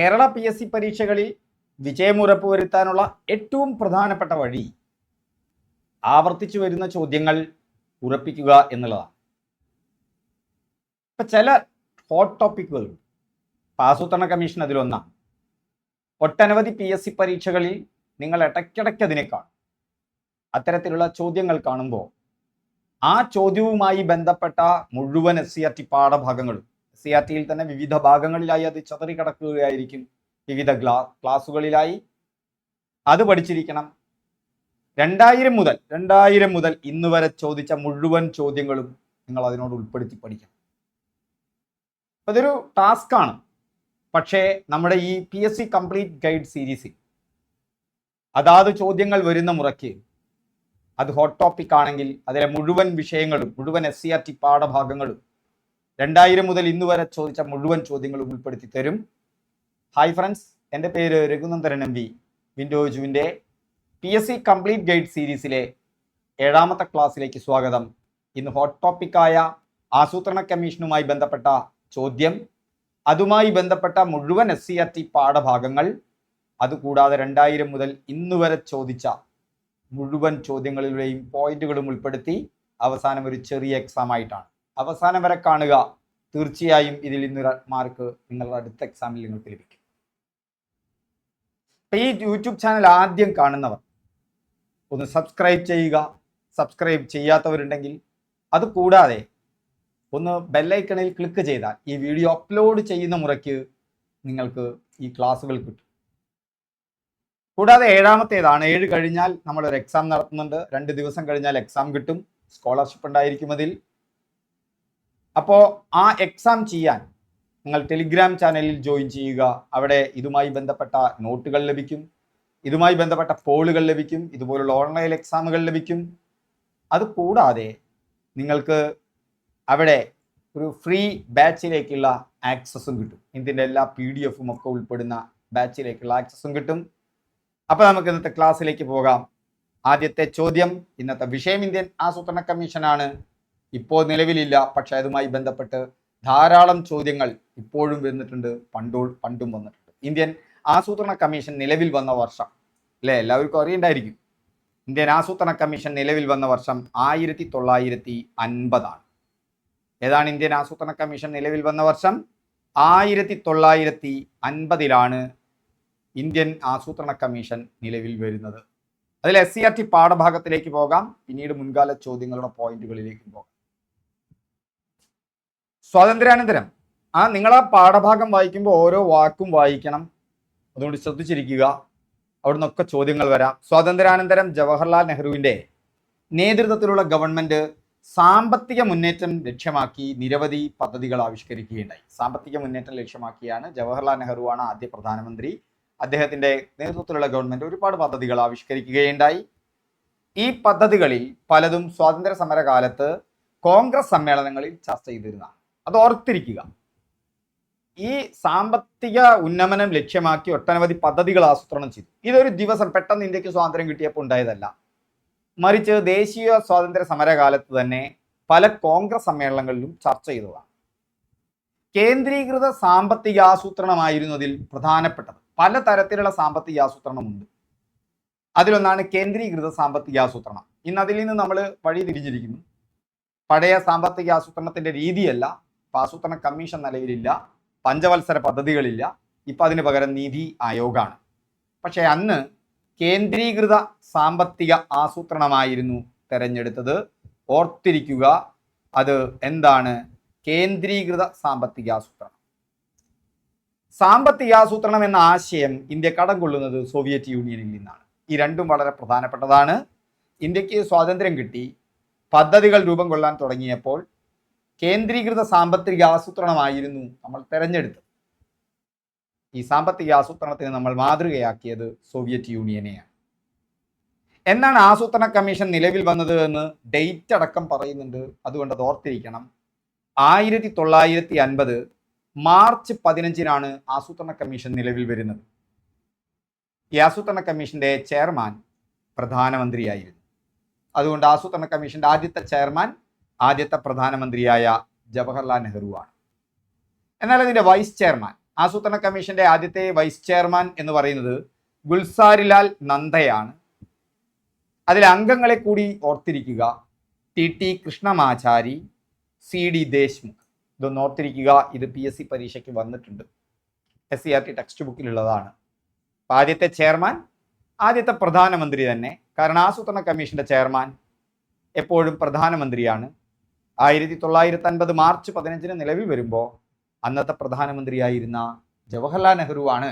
Kerala P S C പരീക്ഷകളിൽ വിജയമുറപ്പ് വരുത്താനുള്ള ഏറ്റവും പ്രധാനപ്പെട്ട വഴി ആവർത്തിച്ചു വരുന്ന ചോദ്യങ്ങൾ ഉറപ്പിക്കുക എന്നുള്ളതാണ്. ഇപ്പൊ ചില ഹോട്ട് ടോപ്പിക്കുകൾ ആസൂത്രണ കമ്മീഷൻ അതിലൊന്നാണ്. ഒട്ടനവധി പി എസ് സി പരീക്ഷകളിൽ നിങ്ങൾ ഇടയ്ക്കിടയ്ക്ക് അതിനെ കാണും. അത്തരത്തിലുള്ള ചോദ്യങ്ങൾ കാണുമ്പോൾ ആ ചോദ്യവുമായി ബന്ധപ്പെട്ട മുഴുവൻ എസ് സി ആർ ടി പാഠഭാഗങ്ങളും സി ആർ ടിയിൽ തന്നെ വിവിധ ഭാഗങ്ങളിലായി അത് ചതറിക്കിടക്കുകയായിരിക്കും വിവിധ ക്ലാ ക്ലാസ്സുകളിലായി അത് പഠിച്ചിരിക്കണം. രണ്ടായിരം മുതൽ രണ്ടായിരം മുതൽ ഇന്ന് വരെ ചോദിച്ച മുഴുവൻ ചോദ്യങ്ങളും നിങ്ങൾ അതിനോട് ഉൾപ്പെടുത്തി പഠിക്കണം. അതൊരു ടാസ്ക്കാണ് പക്ഷേ നമ്മുടെ ഈ P S C complete guide സീരീസിൽ അതാത് ചോദ്യങ്ങൾ വരുന്ന മുറയ്ക്ക് അത് ഹോട്ട് ടോപ്പിക് ആണെങ്കിൽ അതിലെ മുഴുവൻ വിഷയങ്ങളും മുഴുവൻ എസ് സി ആർ ടി പാഠഭാഗങ്ങളും രണ്ടായിരം മുതൽ ഇന്ന് വരെ ചോദിച്ച മുഴുവൻ ചോദ്യങ്ങളും ഉൾപ്പെടുത്തി തരും. ഹായ് ഫ്രണ്ട്സ് എന്റെ പേര് Raghunandaran M V വിൻഡോജുവിന്റെ P S C complete guide സീരീസിലെ ഏഴാമത്തെ ക്ലാസ്സിലേക്ക് സ്വാഗതം. ഇന്ന് ഹോട്ട് ടോപ്പിക്കായ ആസൂത്രണ കമ്മീഷനുമായി ബന്ധപ്പെട്ട ചോദ്യം. അതുമായി ബന്ധപ്പെട്ട മുഴുവൻ എസ് സി ആർ ടി പാഠഭാഗങ്ങൾ. അതുകൂടാതെ രണ്ടായിരം മുതൽ ഇന്ന് വരെ ചോദിച്ച മുഴുവൻ ചോദ്യങ്ങളിലെയും പോയിന്റുകളും ഉൾപ്പെടുത്തി അവസാനം ഒരു ചെറിയ എക്സാം ആയിട്ടാണ്. അവസാനം വരെ കാണുക. തീർച്ചയായും ഇതിൽ ഇന്ന് മാർക്ക് നിങ്ങളുടെ അടുത്ത എക്സാമിൽ നിങ്ങൾക്ക് ലഭിക്കും. ഈ യൂട്യൂബ് ചാനൽ ആദ്യം കാണുന്നവർ ഒന്ന് സബ്സ്ക്രൈബ് ചെയ്യുക. സബ്സ്ക്രൈബ് ചെയ്യാത്തവരുണ്ടെങ്കിൽ അത് കൂടാതെ ഒന്ന് ബെല്ലൈക്കണിൽ ക്ലിക്ക് ചെയ്താൽ ഈ വീഡിയോ അപ്ലോഡ് ചെയ്യുന്ന മുറയ്ക്ക് നിങ്ങൾക്ക് ഈ ക്ലാസ്സുകൾ കിട്ടും. കൂടാതെ ഏഴാമത്തേതാണ്. ഏഴ് കഴിഞ്ഞാൽ നമ്മളൊരു എക്സാം നടത്തുന്നുണ്ട്. രണ്ട് ദിവസം കഴിഞ്ഞാൽ എക്സാം കിട്ടും. സ്കോളർഷിപ്പ് ഉണ്ടായിരിക്കും അതിൽ. അപ്പോൾ ആ എക്സാം ചെയ്യാൻ നിങ്ങൾ ടെലിഗ്രാം ചാനലിൽ ജോയിൻ ചെയ്യുക. അവിടെ ഇതുമായി ബന്ധപ്പെട്ട നോട്ടുകൾ ലഭിക്കും. ഇതുമായി ബന്ധപ്പെട്ട പോളുകൾ ലഭിക്കും. ഇതുപോലുള്ള ഓൺലൈൻ എക്സാമുകൾ ലഭിക്കും. അത് കൂടാതെ നിങ്ങൾക്ക് അവിടെ ഒരു ഫ്രീ ബാച്ചിലേക്കുള്ള ആക്സസും കിട്ടും. ഇതിന്റെ എല്ലാ പി ഡി എഫും ഒക്കെ ഉൾപ്പെടുന്ന ബാച്ചിലേക്കുള്ള ആക്സസും കിട്ടും. അപ്പോൾ നമുക്ക് ഇന്നത്തെ ക്ലാസ്സിലേക്ക് പോകാം. ആദ്യത്തെ ചോദ്യം ഇന്നത്തെ വിഷയം ഇന്ത്യൻ ആസൂത്രണ കമ്മീഷനാണ്. ഇപ്പോൾ നിലവിലില്ല പക്ഷെ അതുമായി ബന്ധപ്പെട്ട് ധാരാളം ചോദ്യങ്ങൾ ഇപ്പോഴും വന്നിട്ടുണ്ട് പണ്ടോ പണ്ടും വന്നിട്ടുണ്ട്. ഇന്ത്യൻ ആസൂത്രണ കമ്മീഷൻ നിലവിൽ വന്ന വർഷം അല്ലേ? എല്ലാവർക്കും അറിയണ്ടായിരിക്കും. ഇന്ത്യൻ ആസൂത്രണ കമ്മീഷൻ നിലവിൽ വന്ന വർഷം ആയിരത്തി തൊള്ളായിരത്തി അൻപതാണ് ഏതാണ് ഇന്ത്യൻ ആസൂത്രണ കമ്മീഷൻ നിലവിൽ വന്ന വർഷം? ആയിരത്തി തൊള്ളായിരത്തി അൻപതിലാണ് ഇന്ത്യൻ ആസൂത്രണ കമ്മീഷൻ നിലവിൽ വരുന്നത്. അതിൽ എസ് സി ആർ ടി പാഠഭാഗത്തിലേക്ക് പോകാം. പിന്നീട് മുൻകാല ചോദ്യങ്ങളുടെ പോയിന്റുകളിലേക്ക് പോകാം. സ്വാതന്ത്ര്യാനന്തരം. ആ നിങ്ങൾ ആ പാഠഭാഗം വായിക്കുമ്പോൾ ഓരോ വാക്കും വായിക്കണം. അതുകൊണ്ട് ശ്രദ്ധിച്ചിരിക്കുക. അവിടെ നിന്നൊക്കെ ചോദ്യങ്ങൾ വരാം. സ്വാതന്ത്ര്യാനന്തരം ജവഹർലാൽ നെഹ്റുവിന്റെ നേതൃത്വത്തിലുള്ള ഗവൺമെന്റ് സാമ്പത്തിക മുന്നേറ്റം ലക്ഷ്യമാക്കി നിരവധി പദ്ധതികൾ ആവിഷ്കരിക്കുകയുണ്ടായി. സാമ്പത്തിക മുന്നേറ്റം ലക്ഷ്യമാക്കിയാണ് ജവഹർലാൽ നെഹ്റുവാണ് ആദ്യ പ്രധാനമന്ത്രി. അദ്ദേഹത്തിന്റെ നേതൃത്വത്തിലുള്ള ഗവൺമെന്റ് ഒരുപാട് പദ്ധതികൾ ആവിഷ്കരിക്കുകയുണ്ടായി. ഈ പദ്ധതികളിൽ പലതും സ്വാതന്ത്ര്യ സമര കാലത്ത് കോൺഗ്രസ് സമ്മേളനങ്ങളിൽ ചർച്ച ചെയ്തിരുന്നതാണ്. അത് ഓർത്തിരിക്കുക. ഈ സാമ്പത്തിക ഉന്നമനം ലക്ഷ്യമാക്കി ഒട്ടനവധി പദ്ധതികൾ ആസൂത്രണം ചെയ്തു. ഇതൊരു ദിവസം പെട്ടെന്ന് ഇന്ത്യയ്ക്ക് സ്വാതന്ത്ര്യം കിട്ടിയപ്പോൾ ഉണ്ടായതല്ല. മറിച്ച് ദേശീയ സ്വാതന്ത്ര്യ സമരകാലത്ത് തന്നെ പല കോൺഗ്രസ് സമ്മേളനങ്ങളിലും ചർച്ച ചെയ്തതാണ്. കേന്ദ്രീകൃത സാമ്പത്തിക ആസൂത്രണമായിരുന്നു അതിൽ പ്രധാനപ്പെട്ടത് പലതരത്തിലുള്ള സാമ്പത്തിക ആസൂത്രണമുണ്ട്. അതിലൊന്നാണ് കേന്ദ്രീകൃത സാമ്പത്തിക ആസൂത്രണം. ഇന്ന് അതിൽ നിന്ന് നമ്മൾ വഴി തിരിഞ്ഞിരിക്കുന്നു. പഴയ സാമ്പത്തിക ആസൂത്രണത്തിന്റെ രീതിയല്ല ആസൂത്രണ കമ്മീഷൻ നിലവിലില്ല പഞ്ചവത്സര പദ്ധതികളില്ല. ഇപ്പം അതിന് പകരം നീതി ആയോഗാണ്. പക്ഷേ അന്ന് കേന്ദ്രീകൃത സാമ്പത്തിക ആസൂത്രണമായിരുന്നു തെരഞ്ഞെടുത്തത്. ഓർത്തിരിക്കുക അത് എന്താണ്? കേന്ദ്രീകൃത സാമ്പത്തിക ആസൂത്രണം. സാമ്പത്തിക ആസൂത്രണം എന്ന ആശയം ഇന്ത്യ കടം കൊള്ളുന്നത് സോവിയറ്റ് യൂണിയനിൽ നിന്നാണ്. ഈ രണ്ടും വളരെ പ്രധാനപ്പെട്ടതാണ്. ഇന്ത്യയ്ക്ക് സ്വാതന്ത്ര്യം കിട്ടി പദ്ധതികൾ രൂപം കൊള്ളാൻ തുടങ്ങിയപ്പോൾ കേന്ദ്രീകൃത സാമ്പത്തിക ആസൂത്രണമായിരുന്നു നമ്മൾ തെരഞ്ഞെടുത്തത്. ഈ സാമ്പത്തിക ആസൂത്രണത്തിന് നമ്മൾ മാതൃകയാക്കിയത് സോവിയറ്റ് യൂണിയനെയാണ്. എന്നാണ് ആസൂത്രണ കമ്മീഷൻ നിലവിൽ വന്നത് എന്ന് ഡേറ്റ് അടക്കം പറയുന്നുണ്ട്. അതുകൊണ്ട് അത് ഓർത്തിരിക്കണം. ആയിരത്തി തൊള്ളായിരത്തി അൻപത് മാർച്ച് പതിനഞ്ചിനാണ് ആസൂത്രണ കമ്മീഷൻ നിലവിൽ വരുന്നത്. ഈ ആസൂത്രണ കമ്മീഷന്റെ ചെയർമാൻ പ്രധാനമന്ത്രിയായിരുന്നു. അതുകൊണ്ട് ആസൂത്രണ കമ്മീഷന്റെ ആദ്യത്തെ ചെയർമാൻ ആദ്യത്തെ പ്രധാനമന്ത്രിയായ ജവഹർലാൽ നെഹ്റുവാണ്. എന്നാൽ ഇതിന്റെ വൈസ് ചെയർമാൻ ആസൂത്രണ കമ്മീഷന്റെ ആദ്യത്തെ വൈസ് ചെയർമാൻ എന്ന് പറയുന്നത് ഗുൽസാരിലാൽ നന്ദയാണ്. അതിലെ അംഗങ്ങളെ കൂടി ഓർത്തിരിക്കുക T T Krishnamachari C D Deshmukh. ഇതൊന്ന് ഓർത്തിരിക്കുക ഇത് പി എസ് സി പരീക്ഷയ്ക്ക് വന്നിട്ടുണ്ട്. S C R T text ബുക്കിലുള്ളതാണ് അപ്പം ആദ്യത്തെ ചെയർമാൻ ആദ്യത്തെ പ്രധാനമന്ത്രി തന്നെ. കാരണം ആസൂത്രണ കമ്മീഷന്റെ ചെയർമാൻ എപ്പോഴും പ്രധാനമന്ത്രിയാണ്. ആയിരത്തി തൊള്ളായിരത്തി അൻപത് മാർച്ച് പതിനഞ്ചിന് നിലവിൽ വരുമ്പോൾ അന്നത്തെ പ്രധാനമന്ത്രിയായിരുന്ന ജവഹർലാൽ നെഹ്റുവാണ്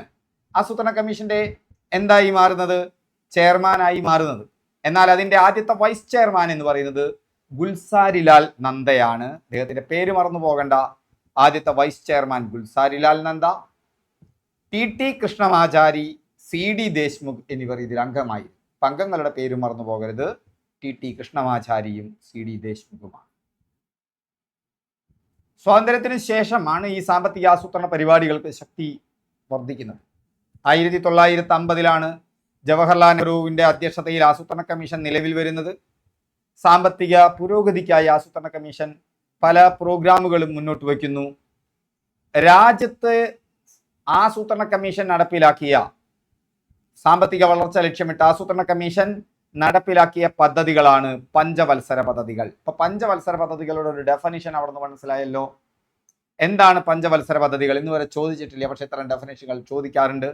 ആസൂത്രണ കമ്മീഷന്റെ എന്തായി മാറുന്നത്? ചെയർമാനായി മാറുന്നത്. എന്നാൽ അതിന്റെ ആദ്യത്തെ വൈസ് ചെയർമാൻ എന്ന് പറയുന്നത് ഗുൽസാരിലാൽ നന്ദയാണ്. അദ്ദേഹത്തിന്റെ പേര് മറന്നു പോകണ്ട. ആദ്യത്തെ vice chairman Gulzarilal Nanda T T Krishnamachari C D Deshmukh എന്നിവർ ഇതിൽ അംഗമായി. അംഗങ്ങളുടെ പേര് മറന്നു പോകരുത്. ടി ടി കൃഷ്ണമാചാരിയും സി ഡി ദേശ്മുഖുമാണ്. സ്വാതന്ത്ര്യത്തിന് ശേഷമാണ് ഈ സാമ്പത്തിക ആസൂത്രണ പരിപാടികൾക്ക് ശക്തി വർദ്ധിക്കുന്നത്. ആയിരത്തി തൊള്ളായിരത്തി അമ്പതിലാണ് ജവഹർലാൽ നെഹ്റുവിന്റെ അധ്യക്ഷതയിൽ ആസൂത്രണ കമ്മീഷൻ നിലവിൽ വരുന്നത്. സാമ്പത്തിക പുരോഗതിക്കായി ആസൂത്രണ കമ്മീഷൻ പല പ്രോഗ്രാമുകളും മുന്നോട്ട് വയ്ക്കുന്നു. രാജ്യത്ത് ആസൂത്രണ കമ്മീഷൻ നടപ്പിലാക്കിയ സാമ്പത്തിക വളർച്ച ലക്ഷ്യമിട്ട് ആസൂത്രണ കമ്മീഷൻ നടപ്പിലാക്കിയ പദ്ധതികളാണ് പഞ്ചവത്സര പദ്ധതികൾ. ഇപ്പൊ പഞ്ചവത്സര പദ്ധതികളുടെ ഒരു ഡെഫിനിഷൻ അവിടെ നിന്ന് മനസ്സിലായല്ലോ. എന്താണ് പഞ്ചവത്സര പദ്ധതികൾ? ഇന്ന് വരെ ചോദിച്ചിട്ടില്ല പക്ഷെ ഇത്തരം ഡെഫിനേഷനുകൾ ചോദിക്കാറുണ്ട്.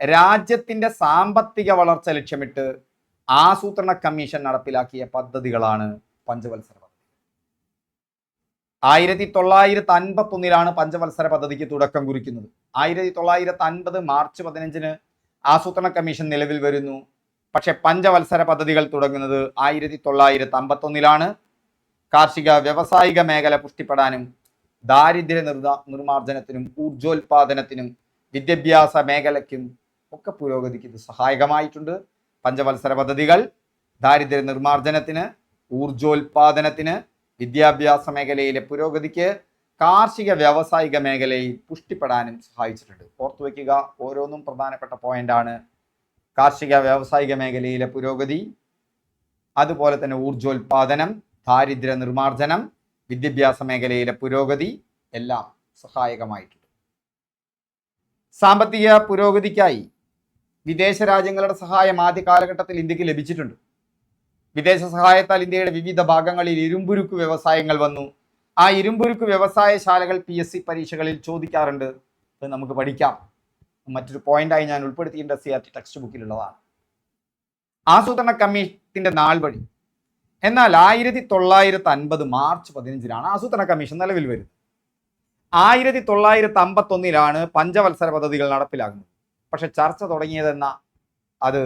രാജ്യത്തിന്റെ സാമ്പത്തിക വളർച്ച ലക്ഷ്യമിട്ട് ആസൂത്രണ കമ്മീഷൻ നടപ്പിലാക്കിയ പദ്ധതികളാണ് പഞ്ചവത്സര പദ്ധതി ആയിരത്തി തൊള്ളായിരത്തി അൻപത്തി ഒന്നിലാണ് പഞ്ചവത്സര പദ്ധതിക്ക് തുടക്കം കുറിക്കുന്നത്. ആയിരത്തി തൊള്ളായിരത്തി അൻപത് മാർച്ച് പതിനഞ്ചിന് ആസൂത്രണ കമ്മീഷൻ നിലവിൽ വരുന്നു. പക്ഷെ പഞ്ചവത്സര പദ്ധതികൾ തുടങ്ങുന്നത് ആയിരത്തി തൊള്ളായിരത്തി അമ്പത്തി ഒന്നിലാണ് കാർഷിക വ്യവസായിക മേഖല പുഷ്ടിപ്പെടാനും ദാരിദ്ര്യ നിർമാർജനത്തിനും നിർമ്മാർജനത്തിനും വിദ്യാഭ്യാസ മേഖലയ്ക്കും ഒക്കെ പുരോഗതിക്ക് ഇത് സഹായകമായിട്ടുണ്ട്. പഞ്ചവത്സര പദ്ധതികൾ ദാരിദ്ര്യ നിർമ്മാർജനത്തിന് ഊർജോൽപാദനത്തിന് വിദ്യാഭ്യാസ മേഖലയിലെ പുരോഗതിക്ക് കാർഷിക വ്യാവസായിക മേഖലയിൽ പുഷ്ടിപ്പെടാനും സഹായിച്ചിട്ടുണ്ട്. ഓർത്തു വയ്ക്കുക ഓരോന്നും പ്രധാനപ്പെട്ട പോയിന്റാണ് കാർഷിക വ്യാവസായിക മേഖലയിലെ പുരോഗതി അതുപോലെ തന്നെ ഊർജോൽപാദനം ദാരിദ്ര്യ നിർമ്മാർജനം വിദ്യാഭ്യാസ മേഖലയിലെ പുരോഗതി എല്ലാം സഹായകമായിട്ടുണ്ട്. സാമ്പത്തിക പുരോഗതിക്കായി വിദേശ രാജ്യങ്ങളുടെ സഹായം ആദ്യ കാലഘട്ടത്തിൽ ഇന്ത്യയ്ക്ക് ലഭിച്ചിട്ടുണ്ട്. വിദേശ സഹായത്താൽ ഇന്ത്യയുടെ വിവിധ ഭാഗങ്ങളിൽ ഇരുമ്പുരുക്ക് വ്യവസായങ്ങൾ വന്നു. ആ ഇരുമ്പുരുക്ക് വ്യവസായശാലകൾ പി എസ് സി പരീക്ഷകളിൽ ചോദിക്കാറുണ്ട്. നമുക്ക് പഠിക്കാം. മറ്റൊരു പോയിന്റായി ഞാൻ ഉൾപ്പെടുത്തിയിട്ടുണ്ട് സി ആർ ടി ടെക്സ്റ്റ് ബുക്കിലുള്ളതാണ് ആസൂത്രണ കമ്മീഷന്റെ നാൾ വഴി. എന്നാൽ ആയിരത്തി തൊള്ളായിരത്തി അൻപത് മാർച്ച് പതിനഞ്ചിനാണ് ആസൂത്രണ കമ്മീഷൻ നിലവിൽ വരുന്നത്. ആയിരത്തി തൊള്ളായിരത്തി അമ്പത്തി ഒന്നിലാണ് പഞ്ചവത്സര പദ്ധതികൾ നടപ്പിലാകുന്നത്. പക്ഷെ ചർച്ച തുടങ്ങിയതെന്ന അത്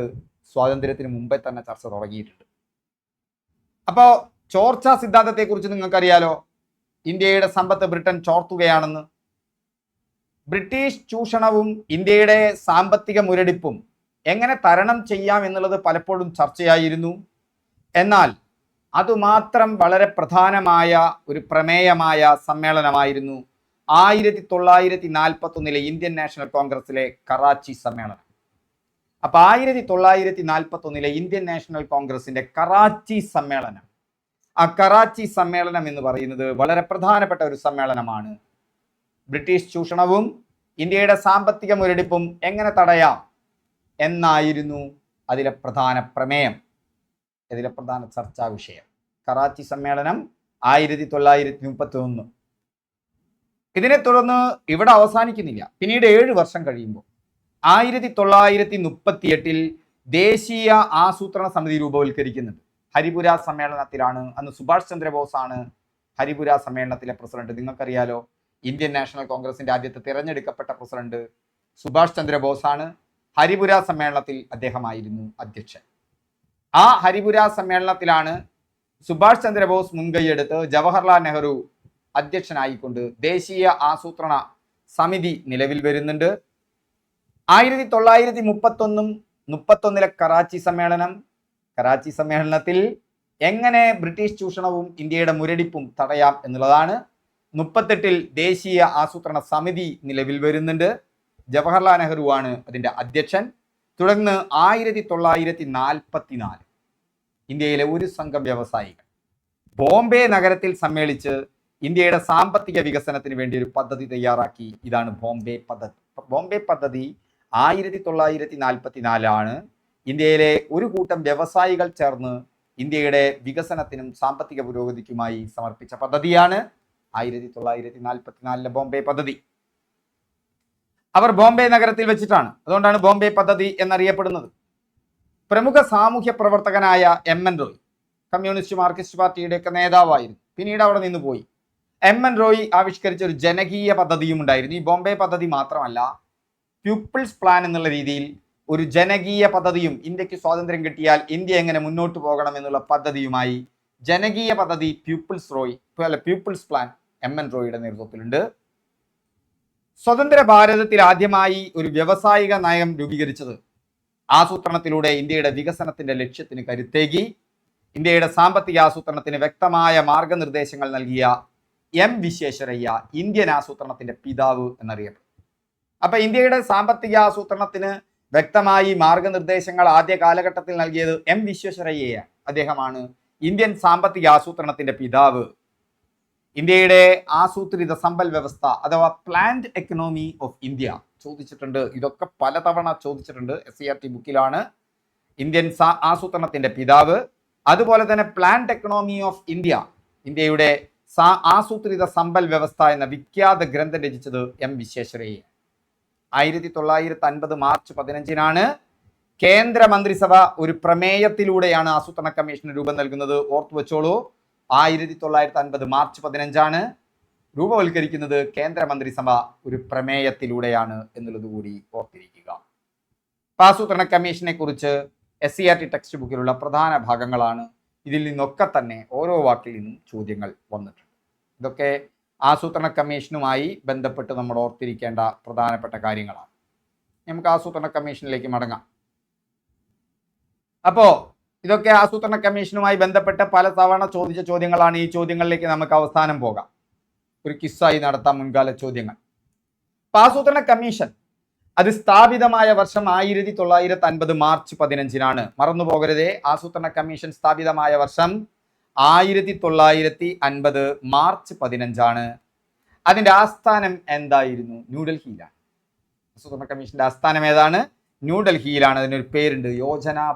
സ്വാതന്ത്ര്യത്തിന് മുമ്പേ തന്നെ ചർച്ച തുടങ്ങിയിട്ടുണ്ട്. അപ്പോൾ ചോർച്ച സിദ്ധാന്തത്തെക്കുറിച്ച് നിങ്ങൾക്കറിയാലോ? ഇന്ത്യയുടെ സമ്പത്ത് ബ്രിട്ടൻ ചോർത്തുകയാണെന്ന്. ബ്രിട്ടീഷ് ചൂഷണവും ഇന്ത്യയുടെ സാമ്പത്തിക മുരടിപ്പും എങ്ങനെ തരണം ചെയ്യാം എന്നുള്ളത് പലപ്പോഴും ചർച്ചയായിരുന്നു. എന്നാൽ അതുമാത്രം വളരെ പ്രധാനമായ ഒരു പ്രമേയമായ സമ്മേളനമായിരുന്നു ആയിരത്തി തൊള്ളായിരത്തി നാൽപ്പത്തി ഒന്നിലെ ഇന്ത്യൻ നാഷണൽ കോൺഗ്രസിലെ കറാച്ചി സമ്മേളനം. അപ്പൊ ആയിരത്തി തൊള്ളായിരത്തി നാൽപ്പത്തി ഒന്നിലെ ഇന്ത്യൻ നാഷണൽ കോൺഗ്രസിന്റെ കറാച്ചി സമ്മേളനം. ആ കറാച്ചി സമ്മേളനം എന്ന് പറയുന്നത് വളരെ പ്രധാനപ്പെട്ട ഒരു സമ്മേളനമാണ്. ബ്രിട്ടീഷ് ചൂഷണവും ഇന്ത്യയുടെ സാമ്പത്തിക മുരടിപ്പും എങ്ങനെ തടയാം എന്നായിരുന്നു അതിലെ പ്രധാന പ്രമേയം അതിലെ പ്രധാന ചർച്ചാ വിഷയം. കറാച്ചി സമ്മേളനം ആയിരത്തി തൊള്ളായിരത്തി മുപ്പത്തി ഒന്ന് ഇതിനെ തുടർന്ന് ഇവിടെ അവസാനിക്കുന്നില്ല. പിന്നീട് ഏഴ് വർഷം കഴിയുമ്പോൾ ആയിരത്തി തൊള്ളായിരത്തി മുപ്പത്തി എട്ടിൽ ദേശീയ ആസൂത്രണ സമിതി രൂപവൽക്കരിക്കുന്നുണ്ട്. ഹരിപുര സമ്മേളനത്തിലാണ് അന്ന് സുഭാഷ് ചന്ദ്രബോസ് ആണ് ഹരിപുര സമ്മേളനത്തിലെ പ്രസിഡന്റ്. നിങ്ങൾക്കറിയാലോ ഇന്ത്യൻ നാഷണൽ കോൺഗ്രസിന്റെ ആദ്യത്തെ തിരഞ്ഞെടുക്കപ്പെട്ട പ്രസിഡന്റ് സുഭാഷ് ചന്ദ്രബോസ് ആണ് ഹരിപുര സമ്മേളനത്തിൽ അദ്ദേഹമായിരുന്നു അധ്യക്ഷൻ. ആ ഹരിപുര സമ്മേളനത്തിലാണ് സുഭാഷ് ചന്ദ്രബോസ് മുൻകൈയെടുത്ത് ജവഹർലാൽ നെഹ്റു അധ്യക്ഷനായിക്കൊണ്ട് ദേശീയ ആസൂത്രണ സമിതി നിലവിൽ വരുന്നുണ്ട്. ആയിരത്തി തൊള്ളായിരത്തി മുപ്പത്തൊന്നും മുപ്പത്തൊന്നിലെ കറാച്ചി സമ്മേളനം കറാച്ചി സമ്മേളനത്തിൽ എങ്ങനെ ബ്രിട്ടീഷ് ചൂഷണവും ഇന്ത്യയുടെ മുരടിപ്പും തടയാം എന്നുള്ളതാണ് മുപ്പത്തെട്ടിൽ ദേശീയ ആസൂത്രണ സമിതി നിലവിൽ വരുന്നുണ്ട്. ജവഹർലാൽ നെഹ്റുവാണ് അതിന്റെ അധ്യക്ഷൻ. തുടർന്ന് ആയിരത്തി തൊള്ളായിരത്തി നാൽപ്പത്തിനാല് ഇന്ത്യയിലെ ഒരു സംഘം വ്യവസായികൾ. ബോംബെ നഗരത്തിൽ സമ്മേളിച്ച് ഇന്ത്യയുടെ സാമ്പത്തിക വികസനത്തിന് വേണ്ടി ഒരു പദ്ധതി തയ്യാറാക്കി. ഇതാണ് ബോംബെ പദ്ധതി. ബോംബെ പദ്ധതി ആയിരത്തി തൊള്ളായിരത്തി നാൽപ്പത്തിനാലാണ് ഇന്ത്യയിലെ ഒരു കൂട്ടം വ്യവസായികൾ ചേർന്ന് ഇന്ത്യയുടെ വികസനത്തിനും സാമ്പത്തിക പുരോഗതിക്കുമായി സമർപ്പിച്ച പദ്ധതിയാണ്. ആയിരത്തി തൊള്ളായിരത്തി നാൽപ്പത്തിനാലിലെ ബോംബെ പദ്ധതി. അവർ ബോംബെ നഗരത്തിൽ വെച്ചിട്ടാണ്. അതുകൊണ്ടാണ് ബോംബെ പദ്ധതി എന്നറിയപ്പെടുന്നത്. പ്രമുഖ സാമൂഹ്യ പ്രവർത്തകനായ M N Roy communist Marxist പാർട്ടിയുടെയൊക്കെ നേതാവായിരുന്നു. പിന്നീട് അവിടെ നിന്ന് പോയി. എം എൻ റോയ് ആവിഷ്കരിച്ച ഒരു ജനകീയ പദ്ധതിയും ഉണ്ടായിരുന്നു. ഈ ബോംബെ പദ്ധതി മാത്രമല്ല പീപ്പിൾസ് പ്ലാൻ എന്നുള്ള രീതിയിൽ ഒരു ജനകീയ പദ്ധതിയും ഇന്ത്യയ്ക്ക് സ്വാതന്ത്ര്യം കിട്ടിയാൽ ഇന്ത്യ എങ്ങനെ മുന്നോട്ട് പോകണം എന്നുള്ള പദ്ധതിയുമായി ജനകീയ പദ്ധതി പീപ്പിൾസ് റോയ് അല്ല പീപ്പിൾസ് പ്ലാൻ എം എൻ റോയിയുടെ നേതൃത്വത്തിലുണ്ട്. സ്വതന്ത്ര ഭാരതത്തിൽ ആദ്യമായി ഒരു വ്യവസായിക നയം രൂപീകരിച്ചത് ആസൂത്രണത്തിലൂടെ ഇന്ത്യയുടെ വികസനത്തിന്റെ ലക്ഷ്യത്തിന് കരുത്തേകി. ഇന്ത്യയുടെ സാമ്പത്തിക ആസൂത്രണത്തിന് വ്യക്തമായ മാർഗനിർദ്ദേശങ്ങൾ നൽകിയ എം വിശ്വേശ്വരയ്യ ഇന്ത്യൻ ആസൂത്രണത്തിന്റെ പിതാവ് എന്നറിയപ്പെടും. അപ്പൊ ഇന്ത്യയുടെ സാമ്പത്തിക ആസൂത്രണത്തിന് വ്യക്തമായി മാർഗനിർദ്ദേശങ്ങൾ ആദ്യ കാലഘട്ടത്തിൽ നൽകിയത് എം വിശ്വേശ്വരയ്യയാണ്. അദ്ദേഹമാണ് ഇന്ത്യൻ സാമ്പത്തിക ആസൂത്രണത്തിന്റെ പിതാവ്. ഇന്ത്യയുടെ ആസൂത്രിത സമ്പൽ വ്യവസ്ഥ അഥവാ പ്ലാന്റ് എക്കണോമി ഓഫ് ഇന്ത്യ ചോദിച്ചിട്ടുണ്ട്. ഇതൊക്കെ പലതവണ ചോദിച്ചിട്ടുണ്ട്. എസ് സി ആർ ടി ബുക്കിലാണ്. ഇന്ത്യൻ ആസൂത്രണത്തിന്റെ പിതാവ്. അതുപോലെ തന്നെ പ്ലാന്റ് എക്കണോമി ഓഫ് ഇന്ത്യ ഇന്ത്യയുടെ ആസൂത്രിത സമ്പൽ വ്യവസ്ഥ എന്ന വിഖ്യാത ഗ്രന്ഥം രചിച്ചത് എം വിശ്വേശ്വരയ്യ ആയിരത്തി തൊള്ളായിരത്തി അൻപത് മാർച്ച് പതിനഞ്ചിനാണ് കേന്ദ്ര മന്ത്രിസഭ ഒരു പ്രമേയത്തിലൂടെയാണ് ആസൂത്രണ കമ്മീഷന് രൂപം നൽകുന്നത്. ഓർത്തു വെച്ചോളൂ ആയിരത്തി തൊള്ളായിരത്തി അൻപത് മാർച്ച് പതിനഞ്ചാണ് രൂപവൽക്കരിക്കുന്നത് കേന്ദ്രമന്ത്രിസഭ ഒരു പ്രമേയത്തിലൂടെയാണ് എന്നുള്ളത് കൂടി ഓർത്തിരിക്കുക. ആസൂത്രണ കമ്മീഷനെ കുറിച്ച് S C R T text ബുക്കിലുള്ള പ്രധാന ഭാഗങ്ങളാണ് ഇതിൽ നിന്നൊക്കെ തന്നെ ഓരോ വാക്കിൽ നിന്നും ചോദ്യങ്ങൾ വന്നിട്ടുണ്ട്. ഇതൊക്കെ ആസൂത്രണ കമ്മീഷനുമായി ബന്ധപ്പെട്ട് നമ്മൾ ഓർത്തിരിക്കേണ്ട പ്രധാനപ്പെട്ട കാര്യങ്ങളാണ്. നമുക്ക് ആസൂത്രണ കമ്മീഷനിലേക്ക് മടങ്ങാം. അപ്പോ ഇതൊക്കെ ആസൂത്രണ കമ്മീഷനുമായി ബന്ധപ്പെട്ട് പല തവണ ചോദിച്ച ചോദ്യങ്ങളാണ്. ഈ ചോദ്യങ്ങളിലേക്ക് നമുക്ക് അവസാനം പോകാം. ഒരു കിസ്സായി നടത്താം മുൻകാല ചോദ്യങ്ങൾ. ആസൂത്രണ കമ്മീഷൻ അത് സ്ഥാപിതമായ വർഷം ആയിരത്തി തൊള്ളായിരത്തി അൻപത് മാർച്ച് പതിനഞ്ചിനാണ്. മറന്നു പോകരുതേ. ആസൂത്രണ കമ്മീഷൻ സ്ഥാപിതമായ വർഷം ആയിരത്തി തൊള്ളായിരത്തി അൻപത് മാർച്ച് പതിനഞ്ചാണ്. അതിന്റെ ആസ്ഥാനം എന്തായിരുന്നു? ന്യൂഡൽഹിയിലാണ്. ആസൂത്രണ കമ്മീഷന്റെ ആസ്ഥാനം ഏതാണ്? ന്യൂഡൽഹിയിലാണ്. അതിനൊരു പേരുണ്ട്. യോജനാ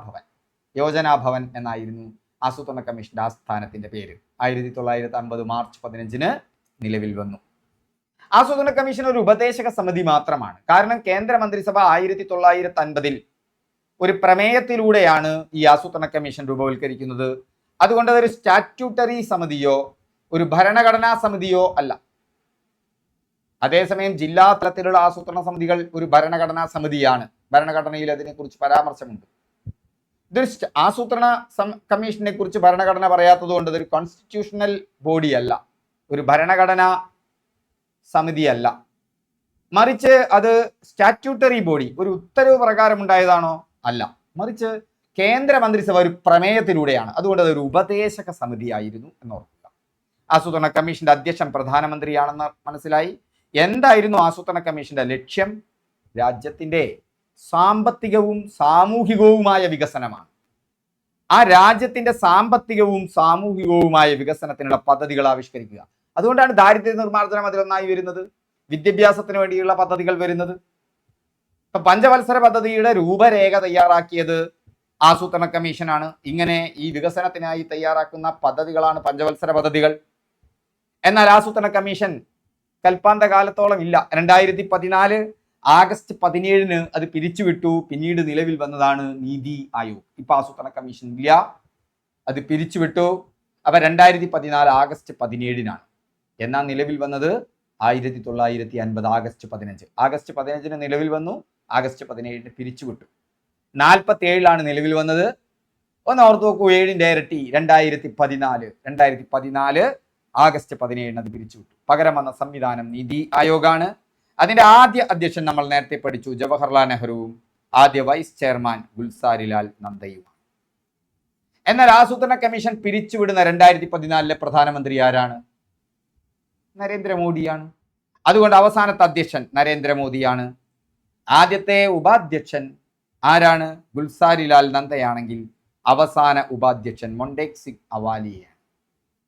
ഭവൻ യോജനാ ഭവൻ എന്നായിരുന്നു ആസൂത്രണ കമ്മീഷന്റെ ആസ്ഥാനത്തിന്റെ പേര്. ആയിരത്തി തൊള്ളായിരത്തി അമ്പത് മാർച്ച് പതിനഞ്ചിന് നിലവിൽ വന്നു. ആസൂത്രണ കമ്മീഷൻ ഒരു ഉപദേശക സമിതി മാത്രമാണ്. കാരണം കേന്ദ്ര മന്ത്രിസഭ ആയിരത്തി തൊള്ളായിരത്തി അൻപതിൽ ഒരു പ്രമേയത്തിലൂടെയാണ് ഈ ആസൂത്രണ കമ്മീഷൻ രൂപവൽക്കരിക്കുന്നത്. അതുകൊണ്ട് അതൊരു സ്റ്റാറ്റ്യൂട്ടറി സമിതിയോ ഒരു ഭരണഘടനാ സമിതിയോ അല്ല. അതേസമയം ജില്ലാ തലത്തിലുള്ള ആസൂത്രണ സമിതികൾ ഒരു ഭരണഘടനാ സമിതിയാണ്. ഭരണഘടനയിൽ അതിനെക്കുറിച്ച് പരാമർശമുണ്ട്. ഇതൊരു ആസൂത്രണ കമ്മീഷനെ കുറിച്ച് ഭരണഘടന പറയാത്തത് കൊണ്ട് ഇതൊരു കോൺസ്റ്റിറ്റ്യൂഷണൽ ബോഡിയല്ല ഒരു ഭരണഘടനാ സമിതിയല്ല മറിച്ച് അത് സ്റ്റാറ്റ്യൂട്ടറി ബോഡി ഒരു ഉത്തരവ് പ്രകാരം ഉണ്ടായതാണോ? അല്ല. മറിച്ച് കേന്ദ്ര മന്ത്രിസഭ ഒരു പ്രമേയത്തിലൂടെയാണ്. അതുകൊണ്ട് അതൊരു ഉപദേശക സമിതിയായിരുന്നു എന്ന് ഓർക്കുക ആസൂത്രണ കമ്മീഷന്റെ അധ്യക്ഷൻ പ്രധാനമന്ത്രിയാണെന്ന് മനസ്സിലായി. എന്തായിരുന്നു ആസൂത്രണ കമ്മീഷന്റെ ലക്ഷ്യം? രാജ്യത്തിന്റെ സാമ്പത്തികവും സാമൂഹികവുമായ വികസനമാണ്. ആ രാജ്യത്തിന്റെ സാമ്പത്തികവും സാമൂഹികവുമായ വികസനത്തിനുള്ള പദ്ധതികൾ ആവിഷ്കരിക്കുക. അതുകൊണ്ടാണ് ദാരിദ്ര്യ നിർമ്മാർജനം അതിലൊന്നായി വരുന്നത്. വിദ്യാഭ്യാസത്തിന് വേണ്ടിയുള്ള പദ്ധതികൾ വരുന്നത്. ഇപ്പൊ പഞ്ചവത്സര പദ്ധതിയുടെ രൂപരേഖ തയ്യാറാക്കിയത് ആസൂത്രണ കമ്മീഷനാണ്. ഇങ്ങനെ ഈ വികസനത്തിനായി തയ്യാറാക്കുന്ന പദ്ധതികളാണ് പഞ്ചവത്സര പദ്ധതികൾ. എന്നാൽ ആസൂത്രണ കമ്മീഷൻ കൽപ്പാന്ത കാലത്തോളം ഇല്ല. രണ്ടായിരത്തി പതിനാല് ആഗസ്റ്റ് പതിനേഴിന് അത് പിരിച്ചുവിട്ടു. പിന്നീട് നിലവിൽ വന്നതാണ് നീതി ആയോഗ്. ഇപ്പൊ ആസൂത്രണ കമ്മീഷൻ ഇല്ല അത് പിരിച്ചുവിട്ടു. അവ രണ്ടായിരത്തി പതിനാല് ആഗസ്റ്റ് പതിനേഴിനാണ്. എന്നാൽ നിലവിൽ വന്നത്? ആയിരത്തി തൊള്ളായിരത്തി അൻപത് ആഗസ്റ്റ് പതിനഞ്ച്. ആഗസ്റ്റ് പതിനഞ്ചിന് നിലവിൽ വന്നു. ആഗസ്റ്റ് പതിനേഴിന് പിരിച്ചുവിട്ടു. നാൽപ്പത്തി ഏഴിലാണ് നിലവിൽ വന്നത്. ഒന്ന് ഓർത്ത് നോക്കൂ. ഏഴിന്റെ ഇരട്ടി രണ്ടായിരത്തി പതിനാല് രണ്ടായിരത്തി പതിനാല് ആഗസ്റ്റ് പതിനേഴിന് അത് പിരിച്ചുവിട്ടു. പകരം വന്ന സംവിധാനം നീതി ആയോഗാണ്. അതിന്റെ ആദ്യ അധ്യക്ഷൻ നമ്മൾ നേരത്തെ പഠിച്ചു ജവഹർലാൽ നെഹ്റുവും ആദ്യ വൈസ് ചെയർമാൻ ഗുൽസാരിലാൽ നന്ദയുമാണ്. എന്നാൽ ആസൂത്രണ കമ്മീഷൻ പിരിച്ചുവിടുന്ന രണ്ടായിരത്തി പതിനാലിലെ പ്രധാനമന്ത്രി ആരാണ്? നരേന്ദ്രമോദിയാണ്. അതുകൊണ്ട് അവസാനത്തെ അധ്യക്ഷൻ നരേന്ദ്രമോദിയാണ്. ആദ്യത്തെ ഉപാധ്യക്ഷൻ ആരാണ്? ഗുൽസാരിലാൽ നന്ദയാണെങ്കിൽ അവസാന ഉപാധ്യക്ഷൻ മൊണ്ടേക് സിംഗ് അവാലിയാണ്.